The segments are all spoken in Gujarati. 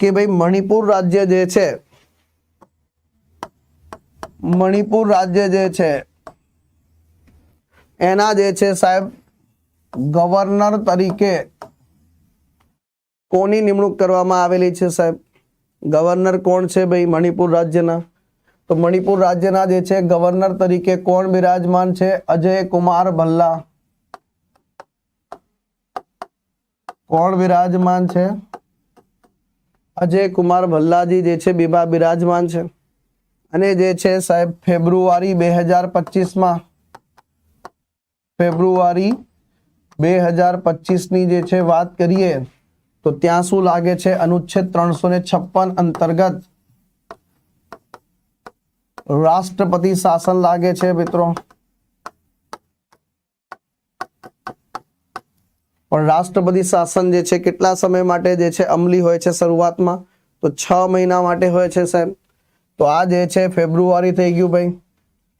કે ભાઈ મણિપુર રાજ્ય જે છે, મણિપુર રાજ્ય જે છે, એના જે છે સાહેબ, ગવર્નર તરીકે કોની નિમણૂક કરવામાં આવેલી છે સાહેબ? ગવર્નર કોણ છે ભાઈ મણિપુર રાજ્યના? તો મણિપુર રાજ્યના જે છે ગવર્નર તરીકે કોણ બિરાજમાન છે? અજય કુમાર ભલ્લા. કોણ બિરાજમાન છે? અજય કુમાર ભલ્લાજી જે છે, બીબા બિરાજમાન છે. અને જે છે, સાહેબ, ફેબ્રુઆરી બે હજાર પચીસમાં, ફેબ્રુઆરી બે હજાર પચીસની જે છે, વાત કરીએ, તો ત્યાં શું લાગે છે, અનુચ્છેદ ત્રણસો ને છપ્પન અંતર્ગત રાષ્ટ્રપતિ શાસન લાગે છે, મિત્રો? રાષ્ટ્રપતિ શાસન જે છે, કેટલા સમય માટે જે છે, અમલી હોય છે શરૂઆતમાં? તો છ મહિના માટે હોય છે સાહેબ. તો આ જે છે, ફેબ્રુઆરી થઈ ગયું ભાઈ.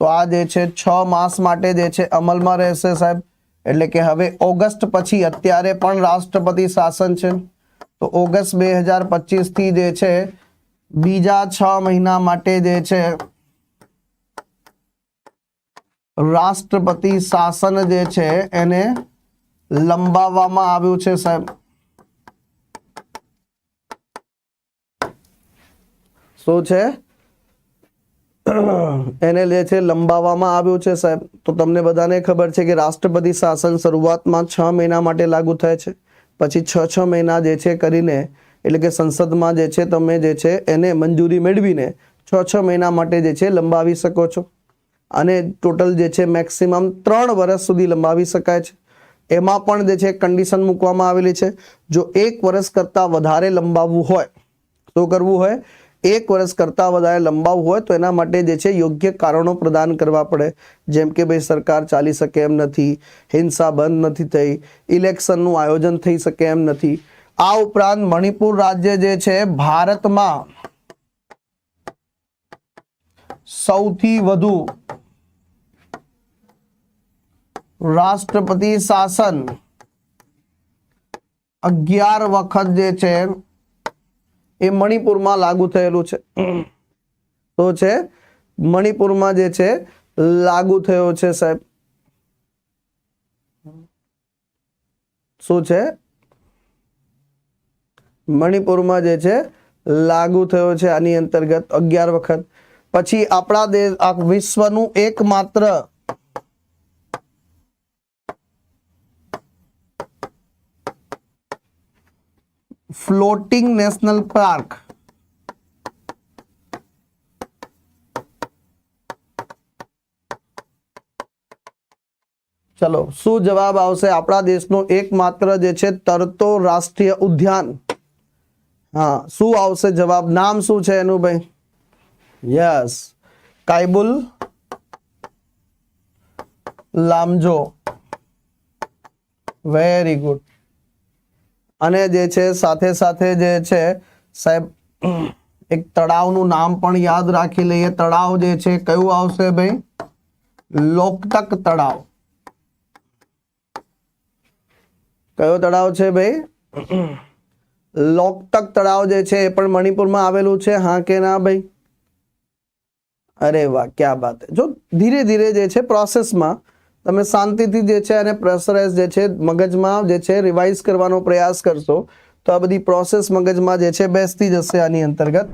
તો આ જે છે, છ માસ માટે જે છે, અમલમાં રહેશે સાહેબ. એટલે કે હવે ઓગસ્ટ પછી અત્યારે પણ રાષ્ટ્રપતિ શાસન છે. તો ઓગસ્ટ બે હજાર પચીસથી જે છે, બીજા છ મહિના માટે જે છે, રાષ્ટ્રપતિ શાસન જે છે, એને લંબાવવામાં આવ્યું છે, સાહેબ. શું છે? એને લે છે, લંબાવવામાં આવ્યું છે, સાહેબ. તો તમને બધાને ખબર છે કે રાષ્ટ્રપતિ શાસન શરૂઆતમાં છ મહિના માટે લાગુ થાય છે. પછી છ છ મહિના જે છે કરીને, એટલે કે સંસદમાં જે છે તમે જે છે એને મંજૂરી મેળવીને છ છ મહિના માટે જે છે લંબાવી શકો છો. અને ટોટલ જે છે મેક્સિમમ ત્રણ વર્ષ સુધી લંબાવી શકાય છે. એમાં પણ જે છે કન્ડિશન મૂકવામાં આવેલી છે. જો એક વર્ષ કરતાં વધારે લંબાવવું હોય, તો કરવું હોય. એક વર્ષ કરતાં વધારે લંબાવવું હોય, તો એના માટે જે છે, યોગ્ય કારણો પ્રદાન કરવા પડે. જેમ કે ભાઈ, સરકાર ચાલી શકે એમ નથી, હિંસા બંધ નથી થઈ, ઇલેક્શનનું આયોજન થઈ શકે એમ નથી. આ ઉપરાંત મણિપુર રાજ્ય જે છે, ભારતમાં સૌથી વધુ રાષ્ટ્રપતિ શાસન અગિયાર વખત જે છે એ મણિપુરમાં લાગુ થયેલું છે. તો છે, મણિપુરમાં જે છે, લાગુ થયો છે સાહેબ. શું છે? મણિપુરમાં જે છે, લાગુ થયો છે આની અંતર્ગત અગિયાર વખત. પછી આપણા દેશ વિશ્વનું એકમાત્ર ફ્લોટિંગ નેશનલ પાર્ક ચલો, શું જવાબ આવશે? આપણા દેશનો એકમાત્ર જે છે, તરતો રાષ્ટ્રીય ઉદ્યાન. હા, શું આવશે જવાબ? નામ શું છે એનું ભાઈ? યસ, કાયબુલ લામજો. વેરી ગુડ અને જે છે, સાથે સાથે જે છે, સાહેબ, એક તળાવનું નામ પણ યાદ રાખી લઈએ. તળાવ જે છે, કયું આવશે ભાઈ? લોકતક તળાવ. કયો તળાવ છે ભાઈ? લોકતક તળાવ જે છે, એ પણ મણિપુરમાં આવેલું છે. હા કે ના ભાઈ? અરે વાહ, ક્યાં હે. જો ધીરે ધીરે જે છે પ્રોસેસમાં તમે શાંતિથી જે છે અને પ્રેશરાઇઝ જે છે મગજમાં જે છે રિવાઇઝ કરવાનો પ્રયાસ કરશો, તો આ બધી પ્રોસેસ મગજમાં જે છે બેસતી જશે આની અંતર્ગત.